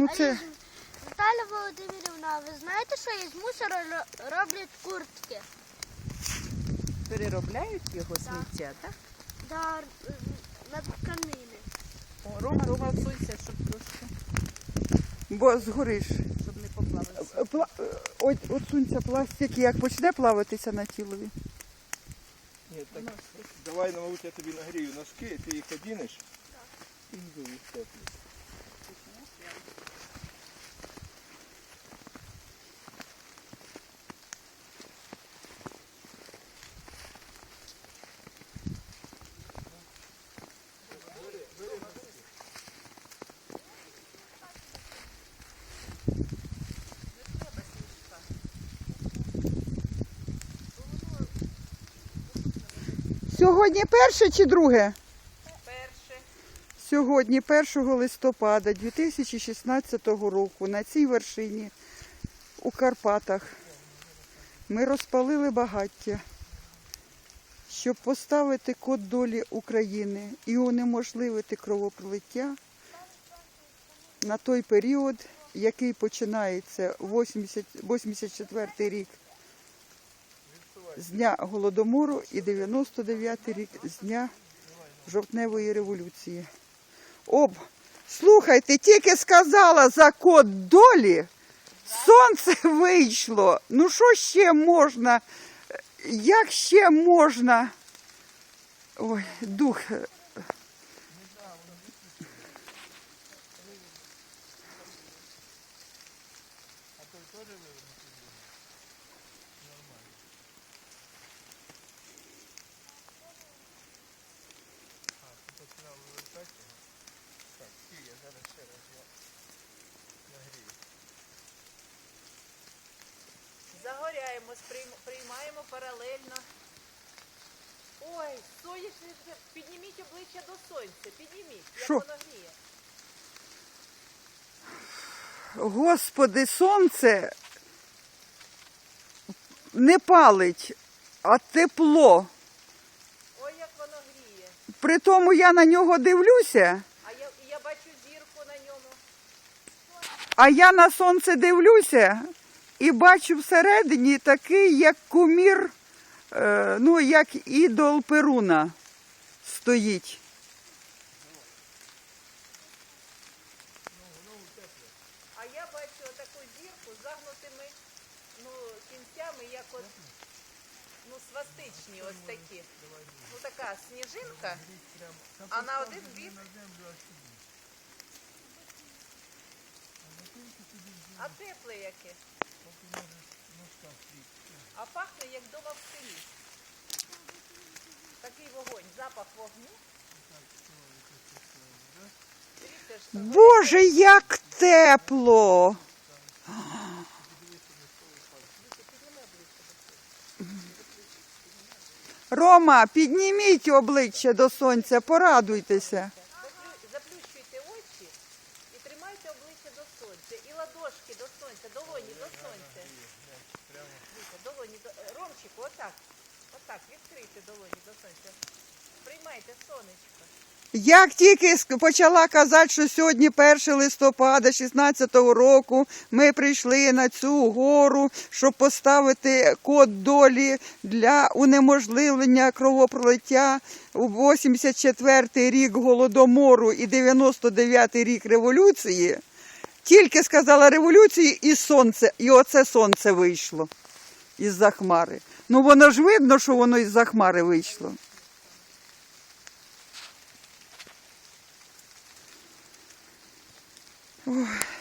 Ну це Наталя Володимирівна, ви знаєте, що із мусору ро- роблять куртки? Переробляють його сміття, так? Да, на тканини. О, Рома, Рома, всуйся, щоб трошки, бо згориш. щоб не поплавився. Пла... е, От, от сунься пластик, як почне плаватися на тілові. Ні, так давай, ну, мабуть, я тобі нагрію носки, ти їх одінеш і їх теплі. Сьогодні перше чи друге? Перше. Сьогодні, 1 листопада 2016 року, на цій вершині у Карпатах ми розпалили багаття, щоб поставити код долі України і унеможливити кровопролиття на той період, який починається 80, 84 рік з дня Голодомору і 99 рік з дня жовтневої революції. Об, слухайте, тільки сказала за код долі, сонце вийшло. Ну що ще можна? Як ще можна? Ой, дух. Загоряємо, приймаємо паралельно. Ой, сонячне, підніміть обличчя до сонця, підніміть, як Що? воно гріє. Господи, сонце не палить, а тепло. Ой, як воно гріє. При тому я на нього дивлюся, А я, і я бачу зірку на ньому. А я на сонце дивлюся і бачу всередині такий, як кумір, е, ну, як ідол Перуна стоїть. А я бачу таку зірку з загнутими ну, кінцями, як от ну, свастичні ось такі. Ну така сніжинка, а на один бік. А тепле яке? А пахне як дома в селі. Такий вогонь, запах вогню. Боже, як тепло! Рома, підніміть обличчя до сонця, порадуйтеся. І обличчя до сонця. І ладошки до сонця, долоні до сонця. Дивіться, долоні до... е, Ромчику, отак. Отак, відкрийте долоні до сонця. Приймайте сонечко. Як тільки почала казати, що сьогодні 1 листопада 16 року ми прийшли на цю гору, щоб поставити код долі для унеможливлення кровопролиття у 84 рік голодомору і 99 рік революції. Тільки сказала революції і сонце, і оце сонце вийшло із-за хмари. Ну воно ж видно, що воно із-за хмари вийшло. Ой.